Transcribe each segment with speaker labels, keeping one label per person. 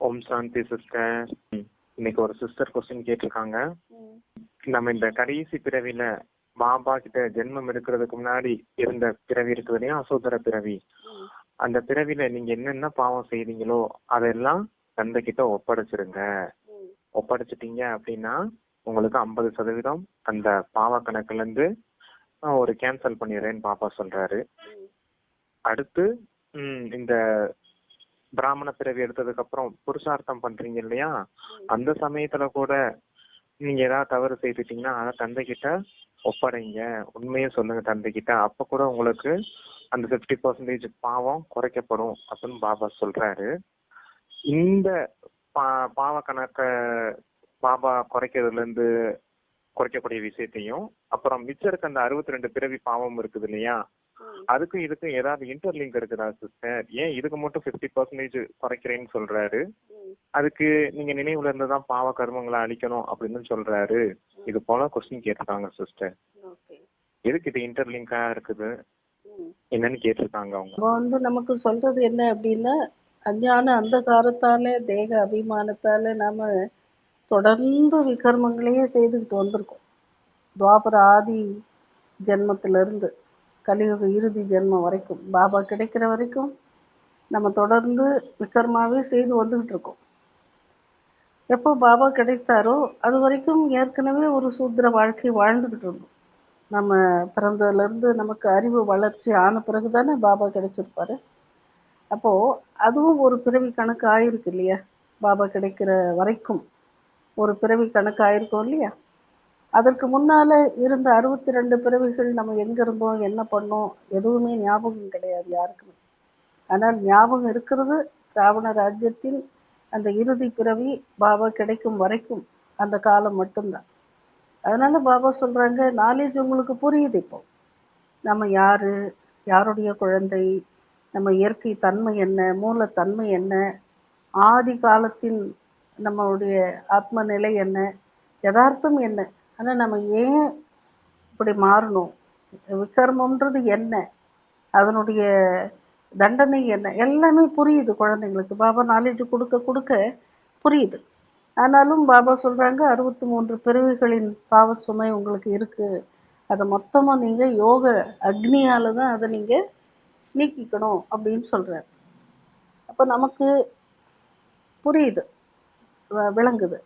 Speaker 1: ஓம் சாந்தி sister இன்னைக்கு ஒரு sister question கேட்டிருக்காங்க. நம்ம இந்த கடைசி பிறவில பாபா கிட்ட ஜென்மம் எடுக்கிறதுக்கு முன்னாடி இருந்த பிறவி இருக்குது இல்லையா அசோதர பிறவி. அந்த பிறவில நீங்க என்னென்ன பாவம் செய்றீங்களோ அதெல்லாம் தந்தை கிட்ட ஒப்படைச்சிருங்க. ஒப்படைச்சிட்டீங்க அப்படின்னா உங்களுக்கு ஐம்பது சதவீதம் அந்த பாவ கணக்குல இருந்து ஒரு கேன்சல் பண்ணிடுறேன்னு பாப்பா சொல்றாரு. அடுத்து இந்த பிராமண பிறவி எடுத்ததுக்கு அப்புறம் புருஷார்த்தம் பண்றீங்க இல்லையா? அந்த சமயத்துல கூட நீங்க ஏதாவது தவறு செய்துட்டீங்கன்னா அதை தந்தை கிட்ட ஒப்படைங்க. உண்மையை சொல்லுங்க தந்தை கிட்ட அப்ப கூட உங்களுக்கு அந்த 50% பர்சன்டேஜ் பாவம் குறைக்கப்படும் அப்படின்னு பாபா சொல்றாரு. இந்த பா பாவ கணக்க பாபா குறைக்கிறதுல இருந்து குறைக்கக்கூடிய விஷயத்தையும் அப்புறம் மிச்சம் இருக்க அந்த அறுபத்தி ரெண்டு பிறவி பாவம் இருக்குது இல்லையா. அதுக்கும் இதுக்கும் ஏதாவது இன்டர்லிங்க் இருக்குதா சிஸ்டர் ஏன் இதுக்கு மட்டும் 50% பர்சன்டேஜ் குறைக்கிறேன்னு சொல்றாரு. அதுக்கு நீங்க நினைவுல இருந்து தான் பாவ கர்மங்களை அழிக்கணும் அப்படின்னு சொல்றாரு. இது போல கொஸ்டின் கேட்டிருக்காங்க சிஸ்டர்
Speaker 2: ஓகே.
Speaker 1: எதுக்கு இது இன்டர்லிங்கா இருக்குது. என்னன்னு கேட்டிருக்காங்க அவங்க.
Speaker 2: வந்து நமக்கு சொல்றது என்ன அப்படின்னா அஞ்ஞான அந்தகாரத்தால தேக அபிமானத்தால நாம தொடர்ந்து விகர்மங்களையே செய்துக்கிட்டு வந்திருக்கோம். துவாபர ஆதி ஜென்மத்துல இருந்து கலியுக இறுதி ஜென்மம் வரைக்கும் பாபா கிடைக்கிற வரைக்கும் நம்ம தொடர்ந்து விக்ரமாவே செய்து வந்துகிட்டு இருக்கோம். எப்போ பாபா கிடைத்தாரோ அது வரைக்கும் ஏற்கனவே ஒரு சூத்திர வாழ்க்கை வாழ்ந்துகிட்டு இருந்தோம். நம்ம பிறந்ததுலேருந்து நமக்கு அறிவு வளர்ச்சி ஆன பிறகு தானே பாபா கிடைச்சிருப்பாரு. அப்போது அதுவும் ஒரு பிறவி கணக்கு ஆயிருக்கு இல்லையா? பாபா கிடைக்கிற வரைக்கும் ஒரு பிறவி கணக்கு ஆயிருக்கும் இல்லையா? அதற்கு முன்னால் இருந்த அறுபத்தி ரெண்டு பிறவிகள் நம்ம எங்கே இருந்தோம் என்ன பண்ணோம் எதுவுமே ஞாபகம் கிடையாது யாருக்குமே. ஆனால் ஞாபகம் இருக்கிறது ராவண ராஜ்யத்தில் அந்த இறுதி பிறவி பாபா கிடைக்கும் வரைக்கும் அந்த காலம் மட்டும்தான். அதனால பாபா சொல்றாங்க நாலேஜ் உங்களுக்கு புரியுது இப்போ. நம்ம யாரு யாருடைய குழந்தை நம்ம இயற்கை தன்மை என்ன மூலத்தன்மை என்ன ஆதி காலத்தின் நம்மளுடைய ஆத்ம நிலை என்ன யதார்த்தம் என்ன ஆனால் நம்ம ஏன் இப்படி மாறணும்? விக்ரமம்ன்றது என்ன? அதனுடைய தண்டனை என்ன? எல்லாமே புரியுது குழந்தைங்களுக்கு. பாபா நாலேஜ் கொடுக்க கொடுக்க புரியுது. ஆனாலும் பாபா சொல்கிறாங்க அறுபத்தி மூன்று பிறவிகளின் பாவ சுமை உங்களுக்கு இருக்குது அதை மொத்தமாக நீங்கள் யோக அக்னியால் தான் அதை நீங்கள் நீக்கிக்கணும் அப்படின்னு சொல்கிறார் அப்போ நமக்கு புரியுது வ- விளங்குது.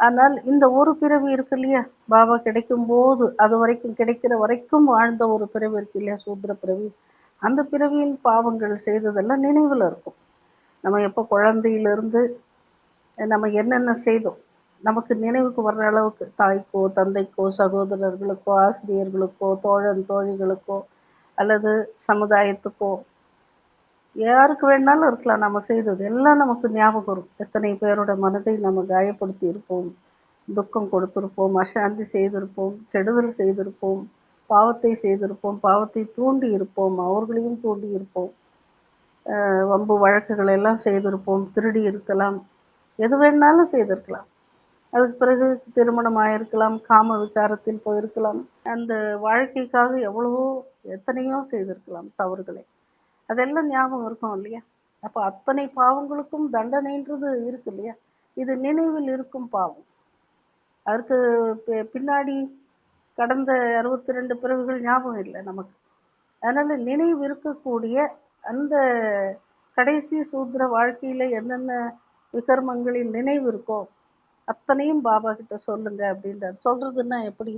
Speaker 2: ஆனால் இந்த ஒரு பிறவி இருக்கு இல்லையா? பாபா கிடைக்கும் போது அது வரைக்கும் கிடைக்கிற வரைக்கும் வாழ்ந்த ஒரு பிறவி இருக்கு இல்லையா? சூத்திர பிறவி. அந்த பிறவியின் பாவங்கள் செய்ததெல்லாம் நினைவில் இருக்கும். நம்ம எப்போ குழந்தையிலிருந்து நம்ம என்னென்ன செய்தோம்? நமக்கு நினைவுக்கு வர்ற அளவுக்கு தாய்க்கோ தந்தைக்கோ சகோதரர்களுக்கோ ஆசிரியர்களுக்கோ தோழன் தோழிகளுக்கோ அல்லது சமுதாயத்துக்கோ யாருக்கு வேணாலும் இருக்கலாம். நம்ம செய்தது எல்லாம் நமக்கு ஞாபகம் வரும். எத்தனை பேரோட மனதை நம்ம காயப்படுத்தி இருப்போம். துக்கம் கொடுத்திருப்போம். அசாந்தி செய்திருப்போம். கெடுதல் செய்திருப்போம். பாவத்தை செய்திருப்போம். பாவத்தை தூண்டி இருப்போம். அவர்களையும் தூண்டி இருப்போம். வம்பு வழக்குகள் எல்லாம் செய்திருப்போம். திருடி இருக்கலாம். எது வேணாலும் செய்திருக்கலாம். அதுக்கு பிறகு திருமணம் ஆயிருக்கலாம். காம விகாரத்தில் போயிருக்கலாம். அந்த வாழ்க்கைக்காக எவ்வளவோ எத்தனையோ செய்திருக்கலாம் தவறுகளை. அதெல்லாம் ஞாபகம் இருக்கும் இல்லையா? அப்போ அத்தனை பாவங்களுக்கும் தண்டனைன்றது இருக்கு இல்லையா? இது நினைவில் இருக்கும் பாவம். அதற்கு பின்னாடி கடந்த அறுபத்தி ரெண்டு பிறகுகள் ஞாபகம் இல்லை நமக்கு. அதனால நினைவு இருக்கக்கூடிய அந்த கடைசி சூத்திர வாழ்க்கையில என்னென்ன விகர்மங்களின் நினைவு இருக்கோ அத்தனையும் பாபா கிட்ட சொல்லுங்க அப்படின்றார். சொல்றதுன்னா எப்படி?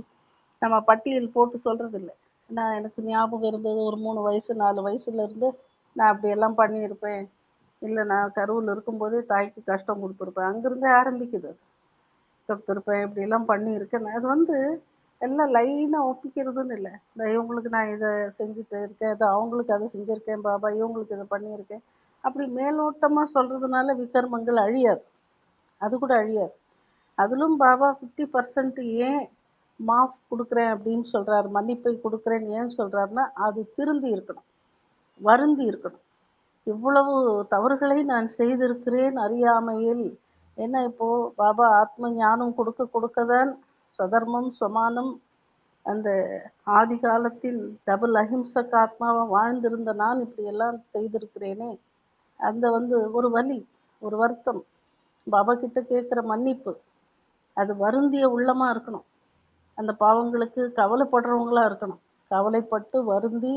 Speaker 2: நம்ம பட்டியல் போட்டு சொல்றது இல்லை நான் எனக்கு ஞாபகம் இருந்தது ஒரு மூணு வயசு நாலு வயசுல இருந்து நான் அப்படி எல்லாம் பண்ணியிருப்பேன். இல்லை நான் கருவில் இருக்கும்போதே தாய்க்கு கஷ்டம் கொடுத்துருப்பேன். அங்கிருந்தே ஆரம்பிக்குது. கொடுத்துருப்பேன் இப்படி எல்லாம் பண்ணியிருக்கேன் அது வந்து எல்லாம் லைனாக ஒப்பிக்கிறதுன்னு இல்லை. இந்த இவங்களுக்கு நான் இதை செஞ்சுட்டு இருக்கேன் இதை அவங்களுக்கு அதை செஞ்சுருக்கேன் பாபா இவங்களுக்கு இதை பண்ணியிருக்கேன். அப்படி மேலோட்டமாக சொல்கிறதுனால விக்ரமங்கள் அழியாது. அது கூட அழியாது. அதிலும் பாபா ஃபிஃப்டி பர்சன்ட் ஏன் மாஃப் கொடுக்குறேன் அப்படின்னு சொல்கிறாரு மன்னிப்பை கொடுக்குறேன்னு ஏன் சொல்கிறாருன்னா அது திருந்தி இருக்கணும் வருந்தி இருக்கணும். இவ்வளவு தவறுகளை நான் செய்திருக்கிறேன் அறியாமையில். என்ன இப்போது பாபா ஆத்ம ஞானம் கொடுக்க கொடுக்கதான் ஸ்வதர்மம் சுமானம் அந்த ஆதி காலத்தில் டபுள் அஹிம்சக் ஆத்மாவாக வாழ்ந்திருந்த நான் இப்படியெல்லாம் செய்திருக்கிறேனே. அந்த வந்து ஒரு வலி ஒரு வருத்தம். பாபா கிட்ட கேட்குற மன்னிப்பு அது வருந்திய உள்ளமாக இருக்கணும். அந்த பாவங்களுக்கு கவலைப்படுறவங்களா இருக்கணும். கவலைப்பட்டு வருந்தி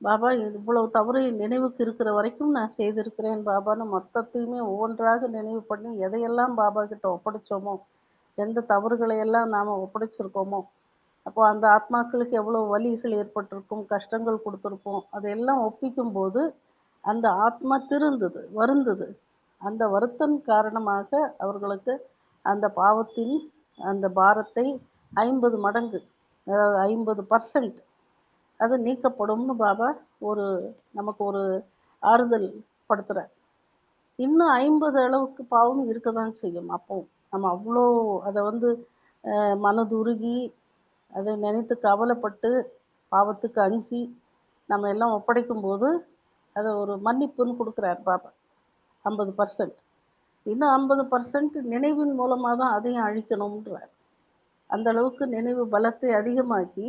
Speaker 2: பாபா இவ்வளவு தவறு என் நினைவுக்கு இருக்கிற வரைக்கும் நான் செய்திருக்கிறேன் பாபான்னு மொத்தத்தையுமே ஒவ்வொன்றாக நினைவு பண்ணி எதையெல்லாம் பாபா கிட்ட ஒப்படைச்சோமோ எந்த தவறுகளை எல்லாம் நாம் ஒப்படைச்சிருக்கோமோ அப்போ அந்த ஆத்மாக்களுக்கு எவ்வளோ வலிகள் ஏற்பட்டிருக்கும் கஷ்டங்கள் கொடுத்துருப்போம் அதையெல்லாம் ஒப்பிக்கும் போது அந்த ஆத்மா திருந்தது வருந்தது. அந்த வருத்தம் காரணமாக அவர்களுக்கு அந்த பாவத்தின் அந்த பாரத்தை ஐம்பது மடங்கு அதாவது ஐம்பது பர்சன்ட் அது நீக்கப்படும்னு பாபா ஒரு நமக்கு ஒரு ஆறுதல் படுத்துகிறார் இன்னும் ஐம்பது அளவுக்கு பாவம் இருக்க தான் செய்யும் அப்போவும். நம்ம அவ்வளோ அதை வந்து மனதுருகி அதை நினைத்து கவலைப்பட்டு பாவத்துக்கு அஞ்சி நம்ம எல்லாம் ஒப்படைக்கும் போது அதை ஒரு மன்னிப்புன்னு கொடுக்குறார் பாபா. ஐம்பது பர்சன்ட் இன்னும் ஐம்பது பர்சன்ட் நினைவின் மூலமாக தான் அதையும் அழிக்கணும்ன்றார். அந்த அளவுக்கு நினைவு பலத்தை அதிகமாக்கி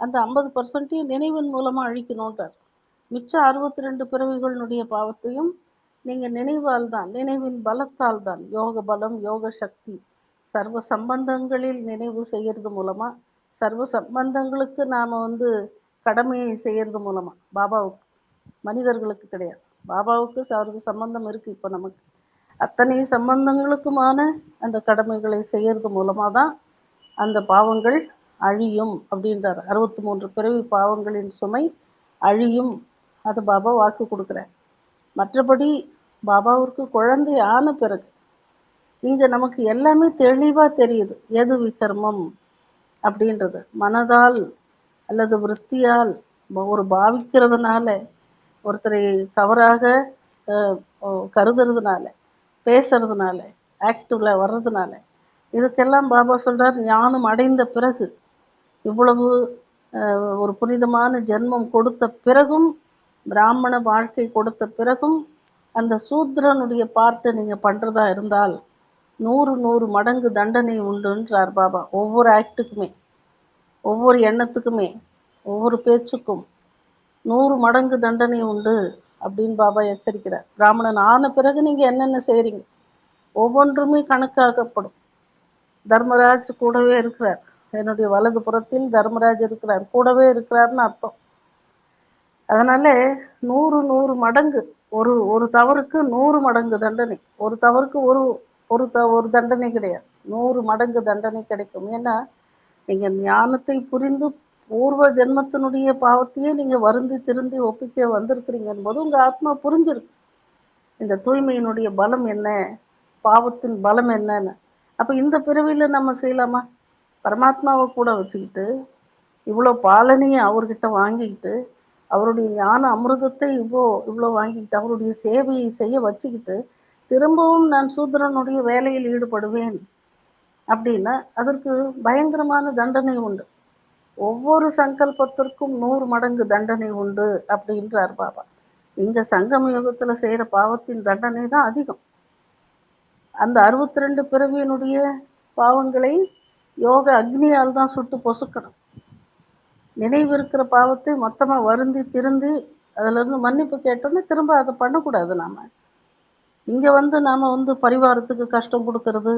Speaker 2: அந்த ஐம்பது பர்சன்ட்டையும் நினைவின் மூலமாக அழிக்கணுன்றார் மிச்சம் அறுபத்தி ரெண்டு பிறவிகளினுடைய பாவத்தையும் நீங்கள் நினைவால் தான் நினைவின் பலத்தால் தான் யோக பலம் யோக சக்தி சர்வ சம்பந்தங்களில் நினைவு செய்கிறது மூலமாக சர்வ சம்பந்தங்களுக்கு நாம் வந்து கடமையை செய்கிறது மூலமாக பாபாவுக்கு மனிதர்களுக்கு கிடையாது. பாபாவுக்கு சர்வ சம்பந்தம் இருக்குது இப்போ நமக்கு. அத்தனை சம்பந்தங்களுக்குமான அந்த கடமைகளை செய்கிறது மூலமாக தான் அந்த பாவங்கள் அழியும் அப்படின்றார். அறுபத்தி மூன்று பிறவி பாவங்களின் சுமை அழியும். அது பாபா வாக்கு கொடுக்குறார். மற்றபடி பாபாவிற்கு குழந்தை ஆன பிறகு இங்கே நமக்கு எல்லாமே தெளிவாக தெரியுது. எது விகர்மம் அப்படின்றது. மனதால் அல்லது விருத்தியால் ஒரு பாவிக்கிறதுனால ஒருத்தரை தவறாக கருதுறதுனால பேசுறதுனால ஆக்டிவில் வர்றதுனால இதுக்கெல்லாம் பாபா சொல்கிறார் ஞானம் அடைந்த பிறகு இவ்வளவு ஒரு புனிதமான ஜென்மம் கொடுத்த பிறகும் பிராமண வாழ்க்கை கொடுத்த பிறகும் அந்த சூத்ரனுடைய பார்ட்டை நீங்கள் பண்ணுறதா இருந்தால் நூறு நூறு மடங்கு தண்டனை உண்டுன்றார் பாபா. ஒவ்வொரு ஆக்டுக்குமே ஒவ்வொரு எண்ணத்துக்குமே ஒவ்வொரு பேச்சுக்கும் நூறு மடங்கு தண்டனை உண்டு அப்படின்னு பாபா எச்சரிக்கிறார். பிராமணன் ஆன பிறகு நீங்கள் என்னென்ன செய்கிறீங்க ஒவ்வொன்றுமே கணக்காக்கப்படும். தர்மராஜ் கூடவே இருக்கிறார். என்னுடைய வலது புறத்தில் தர்மராஜ் இருக்கிறார். கூடவே இருக்கிறார்னு அர்த்தம். அதனால நூறு நூறு மடங்கு ஒரு ஒரு தவறுக்கு நூறு மடங்கு தண்டனை. ஒரு தவறுக்கு ஒரு ஒரு த ஒரு தண்டனை கிடையாது. நூறு மடங்கு தண்டனை கிடைக்கும். ஏன்னா நீங்கள் ஞானத்தை புரிந்து பூர்வ ஜென்மத்தினுடைய பாவத்தையே நீங்கள் வருந்தி திருந்தி ஒப்பிக்க வந்திருக்கிறீங்க என்பது உங்கள் ஆத்மா புரிஞ்சிருக்கு. இந்த தூய்மையினுடைய பலம் என்ன? பாவத்தின் பலம் என்னன்னு. அப்போ இந்த பிறவியில் நம்ம செய்யலாமா? பரமாத்மாவை கூட வச்சுக்கிட்டு இவ்வளோ பாலனையும் அவர்கிட்ட வாங்கிக்கிட்டு அவருடைய ஞான அமிர்தத்தை இவ்வளோ இவ்வளோ வாங்கிக்கிட்டு அவருடைய சேவையை செய்ய வச்சுக்கிட்டு திரும்பவும் நான் சூத்திரனுடைய வேலையில் ஈடுபடுவேன் அப்படின்னா அதற்கு பயங்கரமான தண்டனை உண்டு. ஒவ்வொரு சங்கல்பத்திற்கும் நூறு மடங்கு தண்டனை உண்டு அப்படின்றார் பாபா. இங்கே சங்கம் யுகத்தில் செய்கிற பாவத்தின் தண்டனை தான் அதிகம். அந்த அறுபத்தி ரெண்டு பிறவியினுடைய பாவங்களை யோக அக்னியால் தான் சுட்டு பொசுக்கணும். நினைவு இருக்கிற பாவத்தை மொத்தமாக வருந்தி திருந்தி அதிலிருந்து மன்னிப்பு கேட்டோன்னே திரும்ப அதை பண்ணக்கூடாது நாம. இங்கே வந்து நாம் வந்து பரிவாரத்துக்கு கஷ்டம் கொடுக்கறது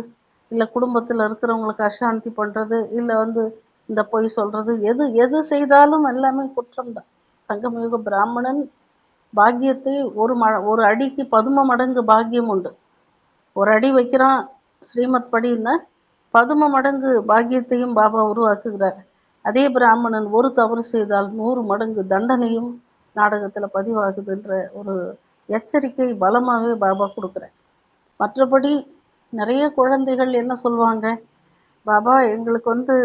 Speaker 2: இல்லை குடும்பத்தில் இருக்கிறவங்களுக்கு அசாந்தி பண்ணுறது இல்லை வந்து இந்த பொய் சொல்கிறது எது எது செய்தாலும் எல்லாமே குற்றம்தான். சங்கமயுக பிராமணன் பாக்கியத்தை ஒரு ம ஒரு அடிக்கு பதும மடங்கு பாக்கியம் உண்டு. ஒரு அடி வைக்கிறான் ஸ்ரீமத் படின்னா. பதும மடங்கு பாக்கியத்தையும் பாபா உருவாக்குகிறார். அதே பிராமணன் ஒரு தவறு செய்தால் நூறு மடங்கு தண்டனையும் நாடகத்தில் பதிவாகுதுன்ற ஒரு எச்சரிக்கை பலமாகவே பாபா கொடுக்குறேன் மற்றபடி நிறைய குழந்தைகள் என்ன சொல்லுவாங்க? பாபா எங்களுக்கு வந்து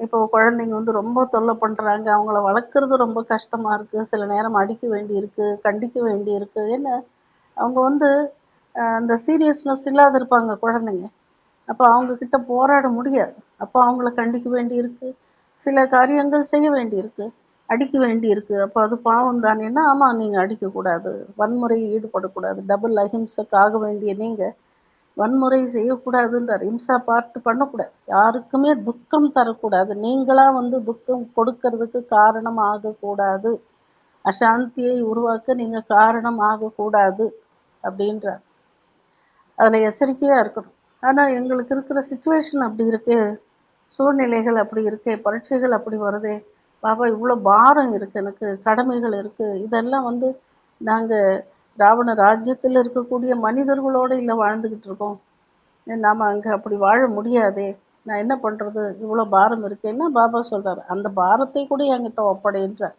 Speaker 2: இப்போ குழந்தைங்க வந்து ரொம்ப தொல்லை பண்ணுறாங்க அவங்கள வளர்க்குறது ரொம்ப கஷ்டமாக இருக்குது சில நேரம் அடிக்க வேண்டியிருக்கு கண்டிக்க வேண்டி இருக்கு ஏன்னா அவங்க வந்து அந்த சீரியஸ்னஸ் இல்லாத இருப்பாங்க குழந்தைங்க. அப்போ அவங்க கிட்ட போராட முடியாது. அப்போ அவங்கள கண்டிக்க வேண்டியிருக்கு. சில காரியங்கள் செய்ய வேண்டியிருக்கு. அடிக்க வேண்டியிருக்கு. அப்போ அது பாவம் தானேன்னா ஆமாம் நீங்கள் அடிக்கக்கூடாது. வன்முறையில் ஈடுபடக்கூடாது. டபுள் அஹிம்சைக்கு ஆக வேண்டிய நீங்கள் வன்முறை செய்யக்கூடாதுன்றார். இம்சா பார்ட்டு பண்ணக்கூடாது. யாருக்குமே துக்கம் தரக்கூடாது. நீங்களாக வந்து துக்கம் கொடுக்கறதுக்கு காரணம் ஆகக்கூடாது. அசாந்தியை உருவாக்க நீங்கள் காரணம் ஆகக்கூடாது. அப்படின்றார். அதில் எச்சரிக்கையாக இருக்கணும். ஆனால் எங்களுக்கு இருக்கிற சுச்சுவேஷன் அப்படி இருக்குது சூழ்நிலைகள் அப்படி இருக்கே. பரீட்சைகள் அப்படி வருதே. பாபா இவ்வளோ பாரம் இருக்குது எனக்கு. கடமைகள் இருக்குது இதெல்லாம் வந்து நாங்கள் ராவண ராஜ்யத்தில் இருக்கக்கூடிய மனிதர்களோடு இல்லை வாழ்ந்துக்கிட்டு இருக்கோம். நாம் அங்கே அப்படி வாழ முடியாதே. நான் என்ன பண்ணுறது இவ்வளோ பாரம் இருக்கேன்னா பாபா சொல்கிறார் அந்த பாரத்தை கூட என்கிட்ட ஒப்படைன்றார்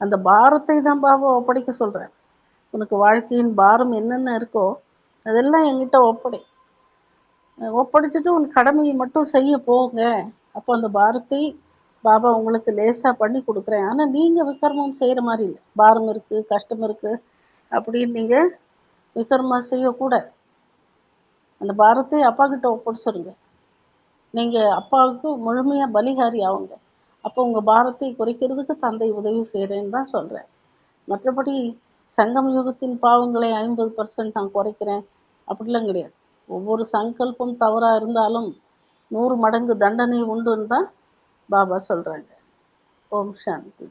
Speaker 2: அந்த பாரத்தை தான் பாபா ஒப்படைக்க சொல்கிறார் உனக்கு வாழ்க்கையின் பாரம் என்னென்ன இருக்கோ அதெல்லாம் என்கிட்ட ஒப்படை. ஒப்படைச்சிட்டு உன் கடமையை மட்டும் செய்ய போங்க. அப்போ அந்த பாரத்தை பாபா உங்களுக்கு லேசாக பண்ணி கொடுக்குறேன். ஆனால் நீங்கள் விக்ரமம் செய்கிற மாதிரி இல்லை. பாரம் இருக்குது கஷ்டம் இருக்குது அப்படின்னு நீங்கள் விக்ரமம் செய்யக்கூடாது அந்த பாரத்தை அப்பா கிட்ட ஒப்படைச்சிருங்க. நீங்கள் அப்பாவுக்கு முழுமையாக பலிகாரி ஆகுங்க. அப்போ உங்கள் பாரத்தை குறைக்கிறதுக்கு தந்தை உதவி செய்கிறேன்னு தான் சொல்கிறேன் மற்றபடி சங்கம் யுகத்தின் பாவங்களை ஐம்பது பர்சன்ட் நான் குறைக்கிறேன். அப்படிலாம் கிடையாது. ஒவ்வொரு சங்கல்பம் தவறாக இருந்தாலும் நூறு மடங்கு தண்டனை உண்டுன்னு தான் பாபா சொல்கிறாங்க ஓம் சாந்தி.